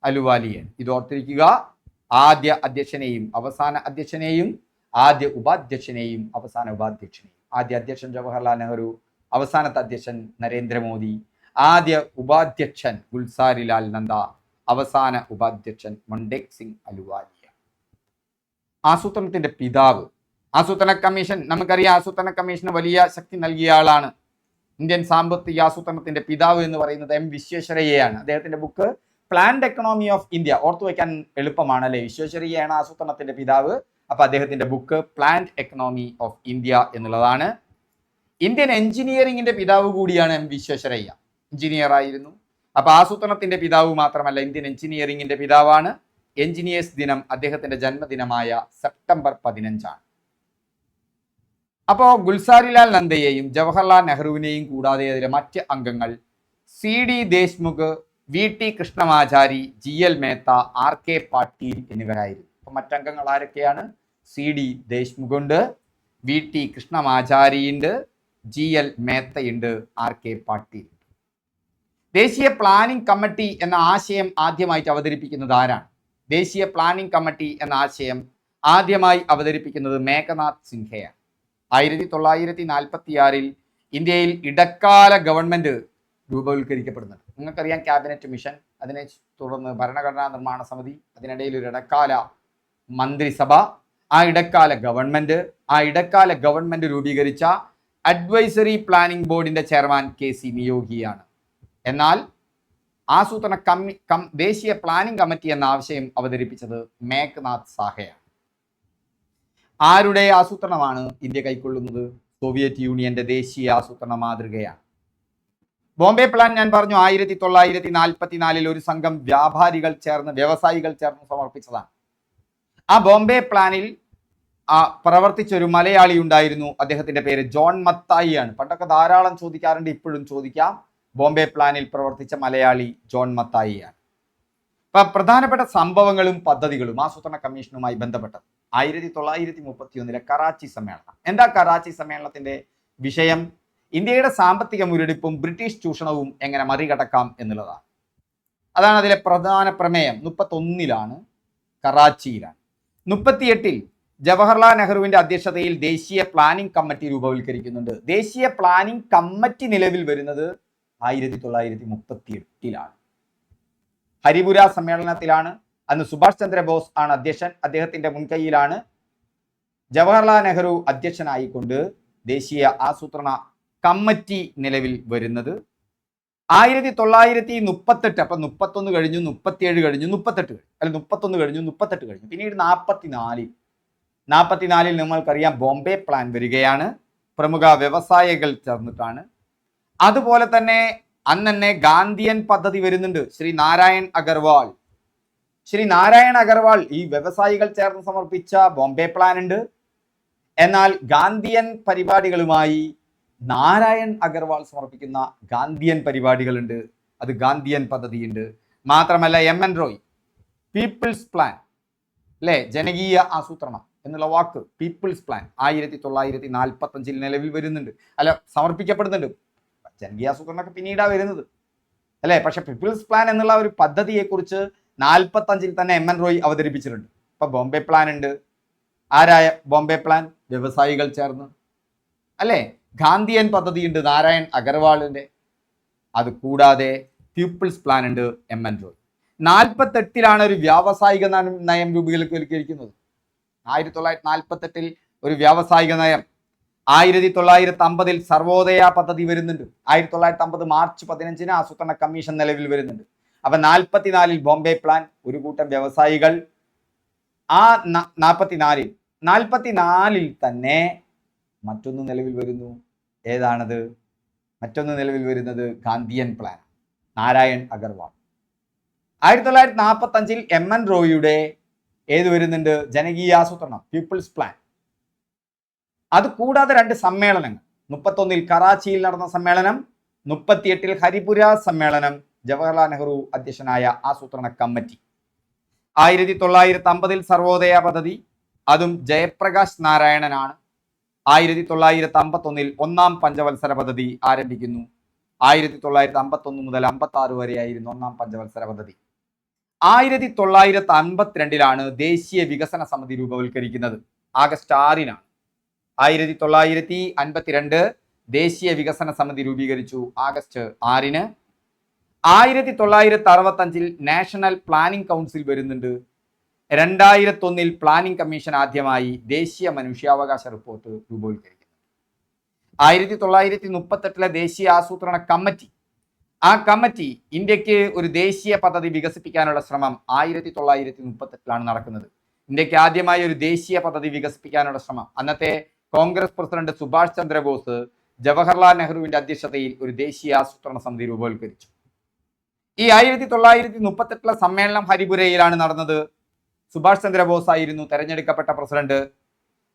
അലുവാലിയൻ ഇത് ഓർത്തിരിക്കുക. ആദ്യ അധ്യക്ഷനെയും അവസാന അധ്യക്ഷനെയും ആദ്യ ഉപാധ്യക്ഷനെയും അവസാന ഉപാധ്യക്ഷനെയും. ആദ്യ അധ്യക്ഷൻ ജവഹർലാൽ നെഹ്റു അവസാനത്തെ അധ്യക്ഷൻ നരേന്ദ്രമോദി ആദ്യ ഉപാധ്യക്ഷൻ ഗുൽസാരിലാൽ നന്ദ അവസാന ഉപാധ്യക്ഷൻ മൊണ്ടേക് സിംഗ് അലുവാലിയ. ആസൂത്രണത്തിന്റെ പിതാവ്. ആസൂത്രണ കമ്മീഷൻ നമുക്കറിയാം ആസൂത്രണ കമ്മീഷന് വലിയ ശക്തി നൽകിയ ആളാണ്. ഇന്ത്യൻ സാമ്പത്തിക ആസൂത്രണത്തിന്റെ പിതാവ് എന്ന് പറയുന്നത് എം വിശ്വേശ്വരയ്യയാണ്. അദ്ദേഹത്തിന്റെ book planned economy of India. ഓർത്തു വയ്ക്കാൻ എളുപ്പമാണ് അല്ലെ വിശ്വേശ്വരയ്യയാണ് ആസൂത്രണത്തിന്റെ പിതാവ്. അപ്പൊ അദ്ദേഹത്തിന്റെ book plant economy of India എന്നുള്ളതാണ്. ഇന്ത്യൻ എഞ്ചിനീയറിംഗിന്റെ പിതാവ് കൂടിയാണ് എം വിശ്വേശ്വരയ്യ. എഞ്ചിനീയർ ആയിരുന്നു. അപ്പൊ ആസൂത്രണത്തിന്റെ പിതാവ് മാത്രമല്ല ഇന്ത്യൻ എഞ്ചിനീയറിംഗിന്റെ പിതാവാണ്. എഞ്ചിനീയേഴ്സ് ദിനം അദ്ദേഹത്തിന്റെ ജന്മദിനമായ സെപ്റ്റംബർ പതിനഞ്ചാണ്. അപ്പോൾ ഗുൽസാരിലാൽ നന്ദയെയും ജവഹർലാൽ നെഹ്റുവിനെയും കൂടാതെ അതിലെ മറ്റ് അംഗങ്ങൾ C. D. Deshmukh V. T. Krishnamachari G. L. Mehta R. K. Patil എന്നിവരായിരുന്നു. അപ്പൊ മറ്റംഗങ്ങൾ ആരൊക്കെയാണ്? സി ഡി ദേശ്മുഖുണ്ട് വി ടി കൃഷ്ണമാചാരിയുണ്ട് ജി എൽ മേത്തയുണ്ട് ആർ കെ പാട്ടീൽ. ദേശീയ പ്ലാനിംഗ് കമ്മിറ്റി എന്ന ആശയം ആദ്യമായിട്ട് അവതരിപ്പിക്കുന്നത് ആരാണ്? ദേശീയ പ്ലാനിംഗ് കമ്മിറ്റി എന്ന ആശയം ആദ്യമായി അവതരിപ്പിക്കുന്നത് മേഘനാഥ് സിൻഹയാണ്. ആയിരത്തി തൊള്ളായിരത്തി നാൽപ്പത്തി ആറിൽ ഇന്ത്യയിൽ ഇടക്കാല ഗവൺമെന്റ് രൂപവൽക്കരിക്കപ്പെടുന്നുണ്ട് നിങ്ങൾക്കറിയാം ക്യാബിനറ്റ് മിഷൻ അതിനെ തുടർന്ന് ഭരണഘടനാ നിർമ്മാണ സമിതി അതിനിടയിൽ ഒരു ഇടക്കാല മന്ത്രിസഭ ആ ഇടക്കാല ഗവൺമെന്റ് ആ ഇടക്കാല ഗവൺമെന്റ് രൂപീകരിച്ച അഡ്വൈസറി പ്ലാനിംഗ് ബോർഡിന്റെ ചെയർമാൻ കെ സി നിയോഗിയാണ്. എന്നാൽ ആസൂത്രണ കമ്മി കം ദേശീയ പ്ലാനിംഗ് കമ്മിറ്റി എന്ന ആവശ്യം അവതരിപ്പിച്ചത് മേഘ്നാഥ് സാഹയാണ്. ആരുടെ ആസൂത്രണമാണ് ഇന്ത്യ കൈക്കൊള്ളുന്നത്? സോവിയറ്റ് യൂണിയന്റെ ദേശീയ ആസൂത്രണ മാതൃകയാണ്. ബോംബെ പ്ലാൻ ഞാൻ പറഞ്ഞു ആയിരത്തി തൊള്ളായിരത്തി നാൽപ്പത്തിനാലിൽ ഒരു സംഘം വ്യാപാരികൾ ചേർന്ന് വ്യവസായികൾ ചേർന്ന് സമർപ്പിച്ചതാണ്. ആ ബോംബെ പ്ലാനിൽ ആ പ്രവർത്തിച്ച ഒരു മലയാളി ഉണ്ടായിരുന്നു. അദ്ദേഹത്തിന്റെ പേര് ജോൺ മത്തായി ആണ് പണ്ടൊക്കെ ധാരാളം ചോദിക്കാറുണ്ട് ഇപ്പോഴും ചോദിക്കാം. ബോംബെ പ്ലാനിൽ പ്രവർത്തിച്ച മലയാളി ജോൺ മത്തായിയാണ്. അപ്പൊ പ്രധാനപ്പെട്ട സംഭവങ്ങളും പദ്ധതികളും ആസൂത്രണ കമ്മീഷനുമായി ബന്ധപ്പെട്ടത് ആയിരത്തി തൊള്ളായിരത്തി മുപ്പത്തി ഒന്നിലെ കറാച്ചി സമ്മേളനം. എന്താ കറാച്ചി സമ്മേളനത്തിന്റെ വിഷയം? ഇന്ത്യയുടെ സാമ്പത്തിക മുരടിപ്പും ബ്രിട്ടീഷ് ചൂഷണവും എങ്ങനെ മറികടക്കാം എന്നുള്ളതാണ്. അതാണ് അതിലെ പ്രധാന പ്രമേയം. മുപ്പത്തൊന്നിലാണ് കറാച്ചിയിലാണ്. മുപ്പത്തിയെട്ടിൽ ജവഹർലാൽ നെഹ്റുവിന്റെ അധ്യക്ഷതയിൽ ദേശീയ പ്ലാനിംഗ് കമ്മിറ്റി രൂപവൽക്കരിക്കുന്നുണ്ട്. ദേശീയ പ്ലാനിംഗ് കമ്മിറ്റി നിലവിൽ വരുന്നത് ആയിരത്തി തൊള്ളായിരത്തി മുപ്പത്തി എട്ടിലാണ് ഹരിപുര സമ്മേളനത്തിലാണ്. അന്ന് സുഭാഷ് ചന്ദ്രബോസ് ആണ് അധ്യക്ഷൻ. അദ്ദേഹത്തിന്റെ മുൻകൈയിലാണ് ജവഹർലാൽ നെഹ്റു അധ്യക്ഷനായിക്കൊണ്ട് ദേശീയ ആസൂത്രണ കമ്മിറ്റി നിലവിൽ വരുന്നത്. ആയിരത്തി തൊള്ളായിരത്തി മുപ്പത്തെട്ട് അപ്പൊ മുപ്പത്തൊന്ന് കഴിഞ്ഞു മുപ്പത്തിയേഴ് കഴിഞ്ഞു മുപ്പത്തെട്ട് കഴിഞ്ഞു. അല്ല മുപ്പത്തൊന്ന് കഴിഞ്ഞു മുപ്പത്തെട്ട് കഴിഞ്ഞു. പിന്നീട് നാൽപ്പത്തിനാലിൽ നാൽപ്പത്തിനാലിൽ നമ്മൾക്കറിയാം ബോംബെ പ്ലാൻ വരികയാണ്. പ്രമുഖ വ്യവസായികൾ ചേർന്നിട്ടാണ്. അതുപോലെ തന്നെ അന്നെ ഗാന്ധിയൻ പദ്ധതി വരുന്നുണ്ട്. ശ്രീ നാരായൺ അഗർവാൾ. ശ്രീ നാരായൺ അഗർവാൾ ഈ വ്യവസായികൾ ചേർന്ന് സമർപ്പിച്ച ബോംബെ പ്ലാൻ ഉണ്ട്. എന്നാൽ ഗാന്ധിയൻ പരിപാടികളുമായി നാരായൺ അഗർവാൾ സമർപ്പിക്കുന്ന ഗാന്ധിയൻ പരിപാടികളുണ്ട്. അത് ഗാന്ധിയൻ പദ്ധതിയുണ്ട്. മാത്രമല്ല M N Roy people's plan അല്ലേ ജനകീയ ആസൂത്രണം. എന്നുള്ള വാക്ക് പീപ്പിൾസ് പ്ലാൻ ആയിരത്തി തൊള്ളായിരത്തി നാൽപ്പത്തി അഞ്ചിൽ നിലവിൽ വരുന്നുണ്ട്. അല്ല സമർപ്പിക്കപ്പെടുന്നുണ്ട്. ജനകീയ ആസൂത്രണമൊക്കെ പിന്നീടാണ് വരുന്നത്. അല്ലേ? പക്ഷെ പീപ്പിൾസ് പ്ലാൻ എന്നുള്ള ഒരു പദ്ധതിയെക്കുറിച്ച് നാൽപ്പത്തി അഞ്ചിൽ തന്നെ എം എൻ റോയ് അവതരിപ്പിച്ചിട്ടുണ്ട്. ഇപ്പൊ ബോംബെ പ്ലാൻ ഉണ്ട്. ആരായ ബോംബെ പ്ലാൻ വ്യവസായികൾ ചേർന്ന്. അല്ലേ? ഗാന്ധിയൻ പദ്ധതി ഉണ്ട് നാരായൺ അഗർവാളിന്റെ അത് കൂടാതെ പീപ്പിൾസ് പ്ലാൻ ഉണ്ട് എം എൻ റോയ് നാൽപ്പത്തെട്ടിലാണ് ഒരു വ്യാവസായിക നയം രൂപീകരിക്കുന്നത് ആയിരത്തി തൊള്ളായിരത്തി നാൽപ്പത്തെട്ടിൽ ഒരു വ്യാവസായിക നയം. ആയിരത്തി തൊള്ളായിരത്തി അമ്പതിൽ സർവോദയ പദ്ധതി വരുന്നുണ്ട്. ആയിരത്തി തൊള്ളായിരത്തി അമ്പത് മാർച്ച് പതിനഞ്ചിന് ആസൂത്രണ കമ്മീഷൻ നിലവിൽ വരുന്നുണ്ട്. അപ്പൊ നാൽപ്പത്തിനാലിൽ ബോംബെ പ്ലാൻ ഒരു കൂട്ടം വ്യവസായികൾ. ആ നാൽപ്പത്തിനാലിൽ നാൽപ്പത്തിനാലിൽ തന്നെ മറ്റൊന്ന് നിലവിൽ വരുന്നു. ഏതാണത്? മറ്റൊന്ന് നിലവിൽ വരുന്നത് ഗാന്ധിയൻ പ്ലാൻ നാരായൺ അഗർവാൾ. ആയിരത്തി തൊള്ളായിരത്തി നാൽപ്പത്തി അഞ്ചിൽ എം എൻ റോയിയുടെ ഏത് വരുന്നുണ്ട്? ജനകീയാസൂത്രണം പീപ്പിൾസ് പ്ലാൻ അത് കൂടാതെ രണ്ട് സമ്മേളനങ്ങൾ. മുപ്പത്തൊന്നിൽ കറാച്ചിയിൽ നടന്ന സമ്മേളനം മുപ്പത്തിയെട്ടിൽ ഹരിപുര സമ്മേളനം ജവഹർലാൽ നെഹ്റു അധ്യക്ഷനായ ആസൂത്രണ കമ്മിറ്റി. ആയിരത്തി തൊള്ളായിരത്തി അമ്പതിൽ സർവോദയ പദ്ധതി അതും ജയപ്രകാശ് നാരായണനാണ്. ആയിരത്തി തൊള്ളായിരത്തി അമ്പത്തൊന്നിൽ ഒന്നാം പഞ്ചവത്സര പദ്ധതി ആരംഭിക്കുന്നു. ആയിരത്തി തൊള്ളായിരത്തി അമ്പത്തൊന്ന് മുതൽ അമ്പത്തി ആറ് വരെയായിരുന്നു ഒന്നാം പഞ്ചവത്സര പദ്ധതി. ആയിരത്തി തൊള്ളായിരത്തി അൻപത്തിരണ്ടിലാണ് ദേശീയ വികസന സമിതി രൂപവൽക്കരിക്കുന്നത്. ആഗസ്റ്റ് ആറിനാണ്. ആയിരത്തി തൊള്ളായിരത്തി അൻപത്തിരണ്ട് ദേശീയ വികസന സമിതി രൂപീകരിച്ചു ആഗസ്റ്റ് ആറിന്. ആയിരത്തി തൊള്ളായിരത്തി അറുപത്തഞ്ചിൽ നാഷണൽ പ്ലാനിംഗ് കൗൺസിൽ വരുന്നുണ്ട്. രണ്ടായിരത്തൊന്നിൽ പ്ലാനിംഗ് കമ്മീഷൻ ആദ്യമായി ദേശീയ മനുഷ്യാവകാശ റിപ്പോർട്ട് രൂപവൽക്കരിക്കുന്നു. ആയിരത്തി തൊള്ളായിരത്തി മുപ്പത്തെട്ടിലെ ദേശീയ ആസൂത്രണ കമ്മിറ്റി ആ കമ്മിറ്റി ഇന്ത്യയ്ക്ക് ഒരു ദേശീയ പദ്ധതി വികസിപ്പിക്കാനുള്ള ശ്രമം ആയിരത്തി തൊള്ളായിരത്തി മുപ്പത്തെട്ടിലാണ് നടക്കുന്നത്. ഇന്ത്യയ്ക്ക് ആദ്യമായി ഒരു ദേശീയ പദ്ധതി വികസിപ്പിക്കാനുള്ള ശ്രമം. അന്നത്തെ കോൺഗ്രസ് പ്രസിഡന്റ് സുഭാഷ് ചന്ദ്രബോസ് ജവഹർലാൽ നെഹ്റുവിന്റെ അധ്യക്ഷതയിൽ ഒരു ദേശീയ ആസൂത്രണ സമിതി രൂപവൽക്കരിച്ചു. ഈ ആയിരത്തി തൊള്ളായിരത്തി മുപ്പത്തെട്ടിലെ സമ്മേളനം ഹരിപുരയിലാണ് നടന്നത്. സുഭാഷ് ചന്ദ്രബോസ് ആയിരുന്നു തെരഞ്ഞെടുക്കപ്പെട്ട പ്രസിഡന്റ്.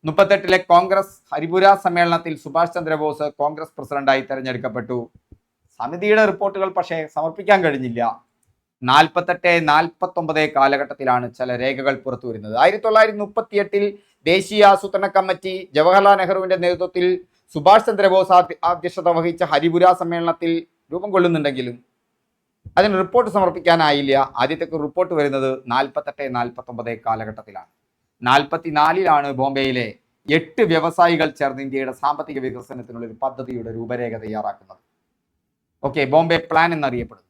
മുപ്പത്തെട്ടിലെ കോൺഗ്രസ് ഹരിപുര സമ്മേളനത്തിൽ സുഭാഷ് ചന്ദ്രബോസ് കോൺഗ്രസ് പ്രസിഡന്റായി തെരഞ്ഞെടുക്കപ്പെട്ടു. സമിതിയുടെ റിപ്പോർട്ടുകൾ പക്ഷേ സമർപ്പിക്കാൻ കഴിഞ്ഞില്ല. നാൽപ്പത്തെട്ട് നാൽപ്പത്തൊമ്പത് കാലഘട്ടത്തിലാണ് ചില രേഖകൾ പുറത്തു വരുന്നത്. ആയിരത്തി തൊള്ളായിരത്തി മുപ്പത്തി എട്ടിൽ ദേശീയ ആസൂത്രണ കമ്മിറ്റി ജവഹർലാൽ നെഹ്റുവിന്റെ നേതൃത്വത്തിൽ സുഭാഷ് ചന്ദ്രബോസ് അധ്യക്ഷത വഹിച്ച ഹരിപുര സമ്മേളനത്തിൽ രൂപം കൊള്ളുന്നുണ്ടെങ്കിലും അതിന് റിപ്പോർട്ട് സമർപ്പിക്കാനായില്ല. ആദ്യത്തെ റിപ്പോർട്ട് വരുന്നത് നാൽപ്പത്തെട്ട് നാൽപ്പത്തൊമ്പത് കാലഘട്ടത്തിലാണ്. നാൽപ്പത്തിനാലിലാണ് ബോംബെയിലെ എട്ട് വ്യവസായികൾ ചേർന്ന് ഇന്ത്യയുടെ സാമ്പത്തിക വികസനത്തിനുള്ള ഒരു പദ്ധതിയുടെ രൂപരേഖ തയ്യാറാക്കുന്നത്. ഓക്കെ ബോംബെ പ്ലാൻ എന്നറിയപ്പെടുന്നു.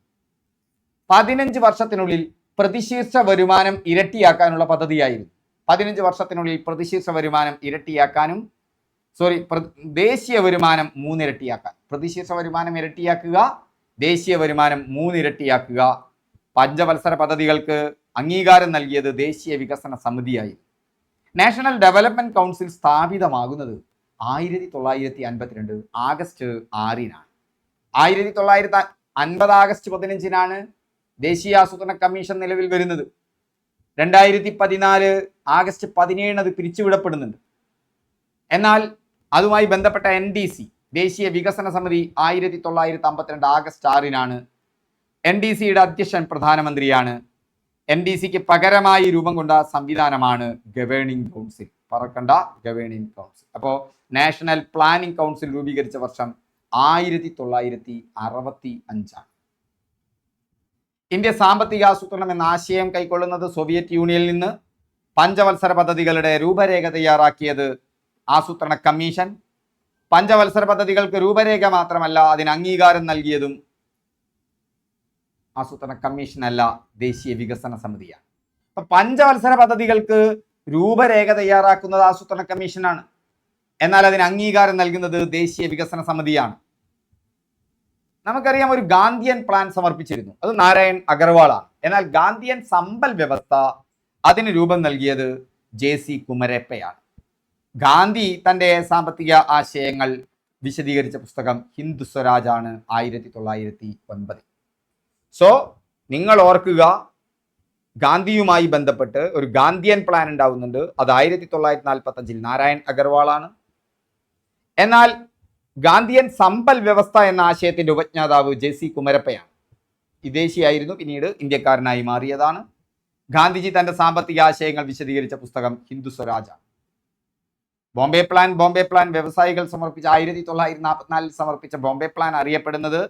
പതിനഞ്ച് വർഷത്തിനുള്ളിൽ പ്രതിശീർഷ വരുമാനം ഇരട്ടിയാക്കാനുള്ള പദ്ധതിയായിരുന്നു. പതിനഞ്ച് വർഷത്തിനുള്ളിൽ പ്രതിശീർഷ വരുമാനം ഇരട്ടിയാക്കാനും സോറി ദേശീയ വരുമാനം മൂന്നിരട്ടിയാക്കാൻ. പ്രതിശീർഷ വരുമാനം ഇരട്ടിയാക്കുക ദേശീയ വരുമാനം മൂന്നിരട്ടിയാക്കുക. പഞ്ചവത്സര പദ്ധതികൾക്ക് അംഗീകാരം നൽകിയത് ദേശീയ വികസന സമിതിയായി. നാഷണൽ ഡെവലപ്മെന്റ് കൗൺസിൽ സ്ഥാപിതമാകുന്നത് ആയിരത്തി തൊള്ളായിരത്തി അൻപത്തിരണ്ട് ആഗസ്റ്റ് ആറിനാണ്. ആയിരത്തി തൊള്ളായിരത്തി അൻപത് ആഗസ്റ്റ് പതിനഞ്ചിനാണ് ദേശീയ ആസൂത്രണ കമ്മീഷൻ നിലവിൽ വരുന്നത്. രണ്ടായിരത്തി പതിനാല് ആഗസ്റ്റ് പതിനേഴിന് അത് പിരിച്ചുവിടപ്പെടുന്നുണ്ട്. എന്നാൽ അതുമായി ബന്ധപ്പെട്ട എൻ ഡി സി ദേശീയ വികസന സമിതി ആയിരത്തി തൊള്ളായിരത്തി അമ്പത്തിരണ്ട് ആഗസ്റ്റ് ആറിനാണ് എൻ ഡി സിയുടെ അധ്യക്ഷൻ പ്രധാനമന്ത്രിയാണ്. എൻ ഡി സിക്ക് പകരമായി രൂപം കൊണ്ട സംവിധാനമാണ് ഗവേണിംഗ് കൗൺസിൽ. പറക്കണ്ട ഗവേണിംഗ് കൗൺസിൽ. അപ്പോൾ നാഷണൽ പ്ലാനിംഗ് കൗൺസിൽ രൂപീകരിച്ച വർഷം ആയിരത്തി തൊള്ളായിരത്തി അറുപത്തി അഞ്ചാണ് ഇന്ത്യ സാമ്പത്തിക ആസൂത്രണം എന്ന ആശയം കൈക്കൊള്ളുന്നത് സോവിയറ്റ് യൂണിയനിൽ നിന്ന് പഞ്ചവത്സര പദ്ധതികളുടെ രൂപരേഖ തയ്യാറാക്കിയത് ആസൂത്രണ കമ്മീഷൻ. പഞ്ചവത്സര പദ്ധതികൾക്ക് രൂപരേഖ മാത്രമല്ല അതിന് അംഗീകാരം നൽകിയതും ആസൂത്രണ കമ്മീഷൻ അല്ല ദേശീയ വികസന സമിതിയാണ്. അപ്പൊ പഞ്ചവത്സര പദ്ധതികൾക്ക് രൂപരേഖ തയ്യാറാക്കുന്നത് ആസൂത്രണ കമ്മീഷനാണ്. എന്നാൽ അതിന് അംഗീകാരം നൽകുന്നത് ദേശീയ വികസന സമിതിയാണ്. നമുക്കറിയാം ഒരു ഗാന്ധിയൻ പ്ലാൻ സമർപ്പിച്ചിരുന്നു. അത് നാരായൺ അഗർവാളാണ് എന്നാൽ ഗാന്ധിയൻ സമ്പൽ വ്യവസ്ഥ അതിന് രൂപം നൽകിയത് ജെ സി കുമരപ്പയാണ്. ഗാന്ധി തന്റെ സാമ്പത്തിക ആശയങ്ങൾ വിശദീകരിച്ച പുസ്തകം ഹിന്ദു സ്വരാജാണ് ആയിരത്തി തൊള്ളായിരത്തി ഒൻപത് സോ നിങ്ങൾ ഓർക്കുക ഗാന്ധിയുമായി ബന്ധപ്പെട്ട് ഒരു ഗാന്ധിയൻ പ്ലാൻ ഉണ്ടാവുന്നുണ്ട്. അത് ആയിരത്തി തൊള്ളായിരത്തി നാൽപ്പത്തഞ്ചിൽ നാരായൺ അഗർവാളാണ്. എന്നാൽ ഗാന്ധിയൻ സമ്പൽ വ്യവസ്ഥ എന്ന ആശയത്തിന്റെ ഉപജ്ഞാതാവ് ജെ സി കുമരപ്പയാണ്. വിദേശിയായിരുന്നു പിന്നീട് ഇന്ത്യക്കാരനായി മാറിയതാണ്. ഗാന്ധിജി തന്റെ സാമ്പത്തിക ആശയങ്ങൾ വിശദീകരിച്ച പുസ്തകം ഹിന്ദു സ്വരാജ ബോംബെ പ്ലാൻ ബോംബെ പ്ലാൻ വ്യവസായികൾ സമർപ്പിച്ച ആയിരത്തി തൊള്ളായിരത്തി നാൽപ്പത്തിനാലിൽ സമർപ്പിച്ച ബോംബെ പ്ലാൻ അറിയപ്പെടുന്നത്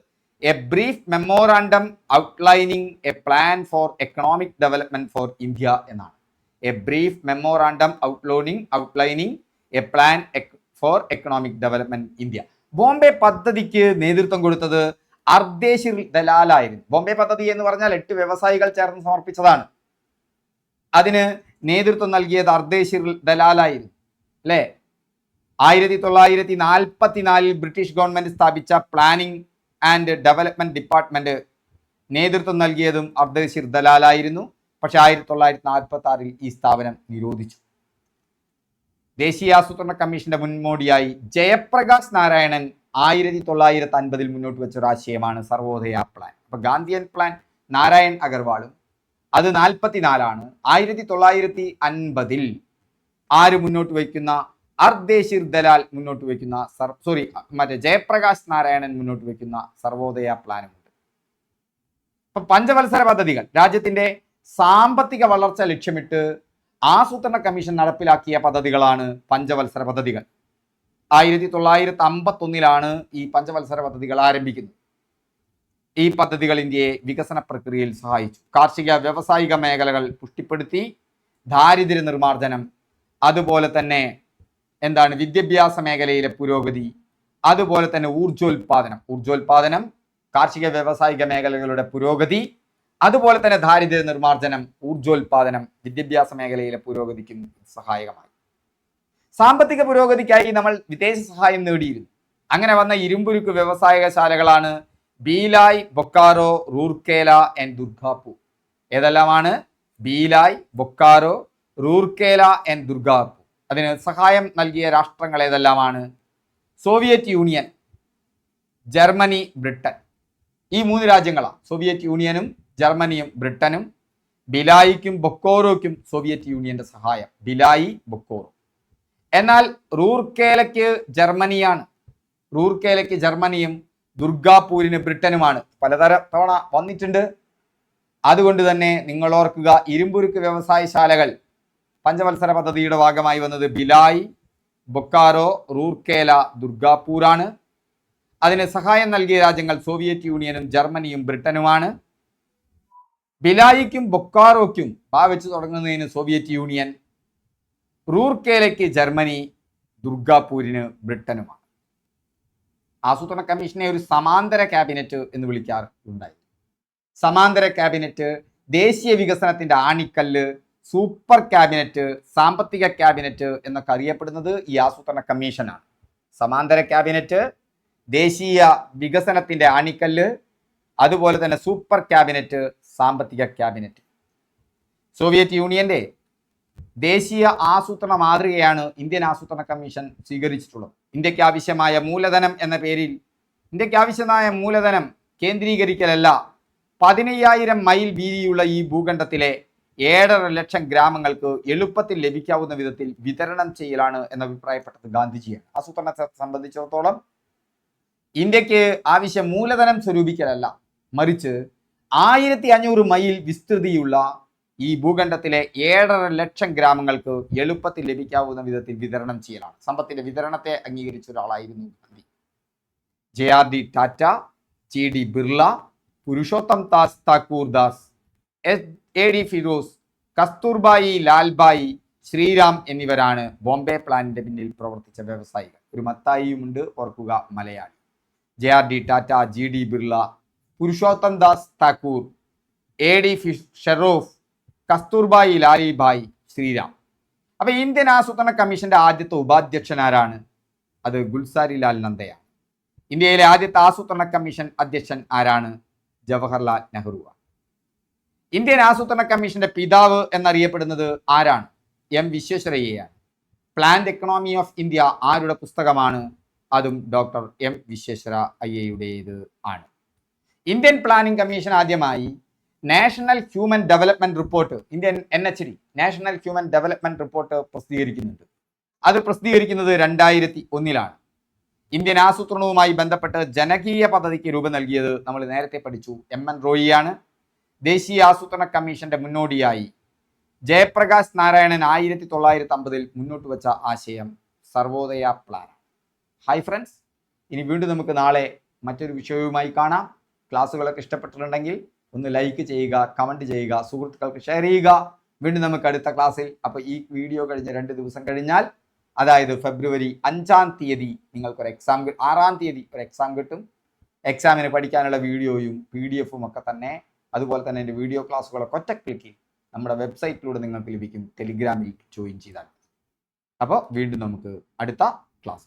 a brief memorandum outlining a plan for economic development for India എന്നാണ്. A brief memorandum outlining outlining a plan for economic development India. Bombay പദ്ധതിക്ക് നേതൃത്വം കൊടുത്തത് അർദ്ദേശ്വർ ദലാലായിരുന്നു. ബോംബെ പദ്ധതി എന്ന് പറഞ്ഞാൽ എട്ട് വ്യവസായികൾ ചേർന്ന് സമർപ്പിച്ചതാണ്. അതിന് നേതൃത്വം നൽകിയത് അർദ്ദേശ്വർ ദലാലായിരുന്നു. അല്ലേ? ആയിരത്തി തൊള്ളായിരത്തി നാൽപ്പത്തിനാലിൽ ബ്രിട്ടീഷ് ഗവൺമെന്റ് സ്ഥാപിച്ച പ്ലാനിംഗ് ആൻഡ് ഡെവലപ്മെന്റ് ഡിപ്പാർട്ട്മെന്റ് നേതൃത്വം നൽകിയതും അർദ്ദേശ്വർ ദലാലായിരുന്നു. പക്ഷേ ആയിരത്തി തൊള്ളായിരത്തി നാൽപ്പത്തി ആറിൽ ഈ സ്ഥാപനം നിരോധിച്ചു. ദേശീയ ആസൂത്രണ കമ്മീഷന്റെ മുൻമോടിയായി ജയപ്രകാശ് നാരായണൻ ആയിരത്തി തൊള്ളായിരത്തി അൻപതിൽ മുന്നോട്ട് വെച്ച ഒരു ആശയമാണ് സർവോദയ പ്ലാൻ അപ്പൊ ഗാന്ധിയൻ പ്ലാൻ നാരായൺ അഗർവാളും. അത് നാൽപ്പത്തിനാലാണ് ആയിരത്തി തൊള്ളായിരത്തി അൻപതിൽ ആര് മുന്നോട്ട് വയ്ക്കുന്ന? അർദേശിർ ദലാൽ മുന്നോട്ട് വയ്ക്കുന്ന സർ സോറി മറ്റേ ജയപ്രകാശ് നാരായണൻ മുന്നോട്ട് വയ്ക്കുന്ന സർവോദയ പ്ലാനുമുണ്ട് ഇപ്പൊ പഞ്ചവത്സര പദ്ധതികൾ. രാജ്യത്തിന്റെ സാമ്പത്തിക വളർച്ച ലക്ഷ്യമിട്ട് ആസൂത്രണ കമ്മീഷൻ നടപ്പിലാക്കിയ പദ്ധതികളാണ് പഞ്ചവത്സര പദ്ധതികൾ. ആയിരത്തി തൊള്ളായിരത്തി അമ്പത്തി ഒന്നിലാണ് ഈ പഞ്ചവത്സര പദ്ധതികൾ ആരംഭിക്കുന്നത്. ഈ പദ്ധതികൾ ഇന്ത്യയെ വികസന പ്രക്രിയയിൽ സഹായിച്ചു. കാർഷിക വ്യവസായിക മേഖലകൾ പുഷ്ടിപ്പെടുത്തി ദാരിദ്ര്യ നിർമ്മാർജനം അതുപോലെ തന്നെ എന്താണ് വിദ്യാഭ്യാസ മേഖലയിലെ പുരോഗതി അതുപോലെ തന്നെ ഊർജോൽപാദനം ഊർജോൽപാദനം കാർഷിക വ്യവസായിക മേഖലകളുടെ പുരോഗതി അതുപോലെ തന്നെ ദാരിദ്ര്യ നിർമ്മാർജനം ഊർജോൽപാദനം വിദ്യാഭ്യാസ മേഖലയിലെ പുരോഗതിക്ക് സഹായകമായി. സാമ്പത്തിക പുരോഗതിക്കായി നമ്മൾ വിദേശ സഹായം നേടിയിരുന്നു. അങ്ങനെ വന്ന ഇരുമ്പുരുക്ക് വ്യവസായശാലകളാണ് ബീലായ് ബൊക്കാറോ റൂർക്കേല ആൻഡ് ദുർഗാപൂർ. ഏതെല്ലാമാണ്? ബീലായ് ബൊക്കാറോ റൂർക്കേല ആൻഡ് ദുർഗാപൂർ. അതിന് സഹായം നൽകിയ രാഷ്ട്രങ്ങൾ ഏതെല്ലാമാണ്? Soviet Union Germany Britain. ഈ മൂന്ന് രാജ്യങ്ങളാണ്. സോവിയറ്റ് യൂണിയനും ജർമ്മനിയും ബ്രിട്ടനും ബിലായിക്കും ബൊക്കോറോയ്ക്കും സോവിയറ്റ് യൂണിയന്റെ സഹായം. ബിലായി ബൊക്കോറോ. എന്നാൽ റൂർക്കേലയ്ക്ക് ജർമ്മനിയാണ്. റൂർക്കേലയ്ക്ക് ജർമ്മനിയും ദുർഗാപൂരിന് ബ്രിട്ടനുമാണ്. പലതര തവണ വന്നിട്ടുണ്ട്. അതുകൊണ്ട് തന്നെ നിങ്ങൾ ഓർക്കുക ഇരുമ്പുരുക്ക് വ്യവസായശാലകൾ പഞ്ചവത്സര പദ്ധതിയുടെ ഭാഗമായി വന്നത് ബിലായി ബൊക്കാറോ റൂർക്കേല ദുർഗാപൂരാണ്. അതിന് സഹായം നൽകിയ രാജ്യങ്ങൾ സോവിയറ്റ് യൂണിയനും ജർമ്മനിയും ബ്രിട്ടനുമാണ്. ബിലായിക്കും ബൊക്കാറോയ്ക്കും ഭാവിച്ച് വെച്ച് തുടങ്ങുന്നതിന് സോവിയറ്റ് യൂണിയൻ റൂർക്കേലയ്ക്ക് ജർമ്മനി ദുർഗാപൂരിന് ബ്രിട്ടനുമാണ്. ആസൂത്രണ കമ്മീഷനെ ഒരു സമാന്തര ക്യാബിനറ്റ് എന്ന് വിളിക്കാറുണ്ടായി. സമാന്തര ക്യാബിനറ്റ് ദേശീയ വികസനത്തിന്റെ ആണിക്കല്ല് സൂപ്പർ ക്യാബിനറ്റ് സാമ്പത്തിക ക്യാബിനറ്റ് എന്നൊക്കെ അറിയപ്പെടുന്നത് ഈ ആസൂത്രണ കമ്മീഷനാണ്. സമാന്തര ക്യാബിനറ്റ് ദേശീയ വികസനത്തിന്റെ ആണിക്കല്ല് അതുപോലെ തന്നെ സൂപ്പർ ക്യാബിനറ്റ് സാമ്പത്തിക ക്യാബിനറ്റ്. സോവിയറ്റ് യൂണിയന്റെ ദേശീയ ആസൂത്രണ മാതൃകയാണ് ഇന്ത്യൻ ആസൂത്രണ കമ്മീഷൻ സ്വീകരിച്ചിട്ടുള്ളത്. ഇന്ത്യയ്ക്ക് ആവശ്യമായ മൂലധനം എന്ന പേരിൽ ഇന്ത്യയ്ക്ക് ആവശ്യമായ മൂലധനം കേന്ദ്രീകരിക്കലല്ല പതിനയ്യായിരം മൈൽ വീതിയുള്ള ഈ ഭൂഖണ്ഡത്തിലെ ഏഴര ലക്ഷം ഗ്രാമങ്ങൾക്ക് എളുപ്പത്തിൽ ലഭിക്കാവുന്ന വിധത്തിൽ വിതരണം ചെയ്യലാണ് എന്ന് അഭിപ്രായപ്പെട്ടത് ഗാന്ധിജിയാണ്. ആസൂത്രണത്തെ സംബന്ധിച്ചിടത്തോളം ഇന്ത്യയ്ക്ക് ആവശ്യം മൂലധനം സ്വരൂപിക്കലല്ല മറിച്ച് ആയിരത്തി അഞ്ഞൂറ് മൈൽ വിസ്തൃതിയുള്ള ഈ ഭൂഖണ്ഡത്തിലെ ഏഴര ലക്ഷം ഗ്രാമങ്ങൾക്ക് എളുപ്പത്തിൽ ലഭിക്കാവുന്ന വിധത്തിൽ വിതരണം ചെയ്യലാണ്. സമ്പത്തിന്റെ വിതരണത്തെ അംഗീകരിച്ച ഒരാളായിരുന്നു Gandhi. J R D Tata G D Birla Purushottam Das Thakur Das S A D Firoz Kasturbhai Lalbhai Shriram എന്നിവരാണ് ബോംബെ പ്ലാനിന്റെ പിന്നിൽ പ്രവർത്തിച്ച വ്യവസായികൾ. ഒരു മത്തായിയുമുണ്ട് ഓർക്കുക Malayali. J R D Tata G D Birla Purushottam Das Thakur A D Shroff Kasturbhai Lalbhai Shriram. അപ്പൊ Indian ആസൂത്രണ കമ്മീഷന്റെ ആദ്യത്തെ ഉപാധ്യക്ഷൻ ആരാണ്? അത് ഗുൽസാരി ലാൽ നന്ദയാണ് ഇന്ത്യയിലെ ആദ്യത്തെ ആസൂത്രണ കമ്മീഷൻ അധ്യക്ഷൻ ആരാണ്? ജവഹർലാൽ നെഹ്റു ഇന്ത്യൻ ആസൂത്രണ കമ്മീഷന്റെ പിതാവ് എന്നറിയപ്പെടുന്നത് ആരാണ്? എം വിശ്വേശ്വരയ്യയാണ്. പ്ലാന്റ് എക്കണോമി ഓഫ് ഇന്ത്യ ആരുടെ പുസ്തകമാണ്? അതും ഡോക്ടർ എം വിശ്വേശ്വര അയ്യയുടേത് ആണ്. ഇന്ത്യൻ പ്ലാനിംഗ് കമ്മീഷൻ ആദ്യമായി national human development report Indian N H D national human development report പ്രസിദ്ധീകരിക്കുന്നുണ്ട്. അത് പ്രസിദ്ധീകരിക്കുന്നത് രണ്ടായിരത്തി ഒന്നിലാണ് ഇന്ത്യൻ ആസൂത്രണവുമായി ബന്ധപ്പെട്ട് ജനകീയ പദ്ധതിക്ക് രൂപം നൽകിയത് നമ്മൾ നേരത്തെ പഠിച്ചു. എം എൻ റോയിയാണ് ദേശീയ ആസൂത്രണ കമ്മീഷന്റെ മുന്നോടിയായി ജയപ്രകാശ് നാരായണൻ ആയിരത്തി തൊള്ളായിരത്തി അമ്പതിൽ മുന്നോട്ട് വെച്ച ആശയം സർവോദയ പ്ലാൻ. ഹായ് ഫ്രണ്ട്സ് ഇനി വീണ്ടും നമുക്ക് നാളെ മറ്റൊരു വിഷയവുമായി കാണാം. ക്ലാസ്സുകളൊക്കെ ഇഷ്ടപ്പെട്ടിട്ടുണ്ടെങ്കിൽ ഒന്ന് ലൈക്ക് ചെയ്യുക കമന്റ് ചെയ്യുക സുഹൃത്തുക്കൾക്ക് ഷെയർ ചെയ്യുക. വീണ്ടും നമുക്ക് അടുത്ത ക്ലാസ്സിൽ അപ്പോൾ ഈ വീഡിയോ കഴിഞ്ഞ് രണ്ട് ദിവസം കഴിഞ്ഞാൽ അതായത് ഫെബ്രുവരി അഞ്ചാം തീയതി നിങ്ങൾക്കൊരു എക്സാം ആറാം തീയതി ഒരു എക്സാം കിട്ടും. എക്സാമിന് പഠിക്കാനുള്ള വീഡിയോയും പി ഡി എഫും ഒക്കെ തന്നെ. അതുപോലെ തന്നെ എന്റെ വീഡിയോ ക്ലാസ്സുകളൊക്കെ ഒറ്റ ക്ലിക്കിൽ നമ്മുടെ വെബ്സൈറ്റിലൂടെ നിങ്ങൾക്ക് ലഭിക്കും. ടെലിഗ്രാമിൽ ജോയിൻ ചെയ്താൽ. അപ്പോൾ വീണ്ടും നമുക്ക് അടുത്ത ക്ലാസ്